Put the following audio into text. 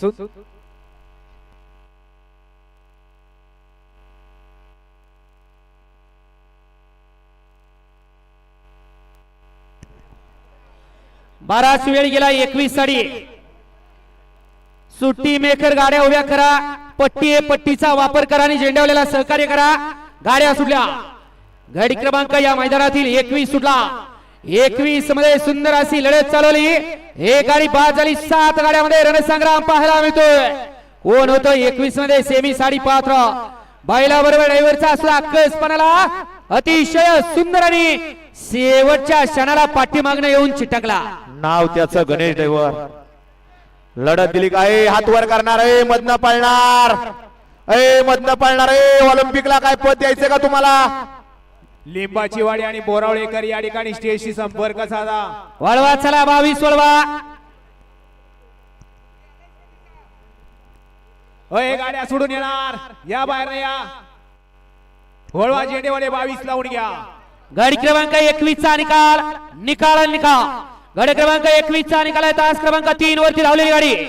सु- बाराच वेळ गेला एकवीस साडी सुट्टी मेकर गाड्या उभ्या करा पट्टी पट्टीचा वापर करा आणि झेंडावलेला सहकार्य करा. गाड्या सुटल्या. गाडी क्रमांक या मैदानातील एकवीस सुटला. एकवीसमध्ये सुंदर अशी लढत चालवली. एक गाडी पाच झाली सात गाड्यामध्ये रणसंग्राम पाहायला मिळतोय. कोण होतं? एकवीसमध्ये सेमी साडी पात्र. बायला बरोबर ड्रायव्हरचा असला अक्कसपणाला अतिशय सुंदर आणि शेवटच्या क्षणाला पाठीमागणं येऊन चिटकला. नाव त्याचं गणेश ड्रायव्हर लढत दिली काय हात वर करणार आहे मधनं पळणार. ए मधनं पळणार आहे ऑलिम्पिकला काय पद द्यायचं का तुम्हाला? लिंबाची वाडी आणि बोरावळेकर या ठिकाणी स्टेजशी संपर्क साधा. वळवा चला बावीस वळवा. अय गाड्या सोडून येणार. या बाहेर या. होळवा झेंडेवाले बावीस लावून घ्या. गाडी क्रमांक एकवीस चा निकाल निकाल निकाल. गाडी क्रमांक एकवीस चा निकाल आहे. तास क्रमांक तीन वरती धावलेली गाडी.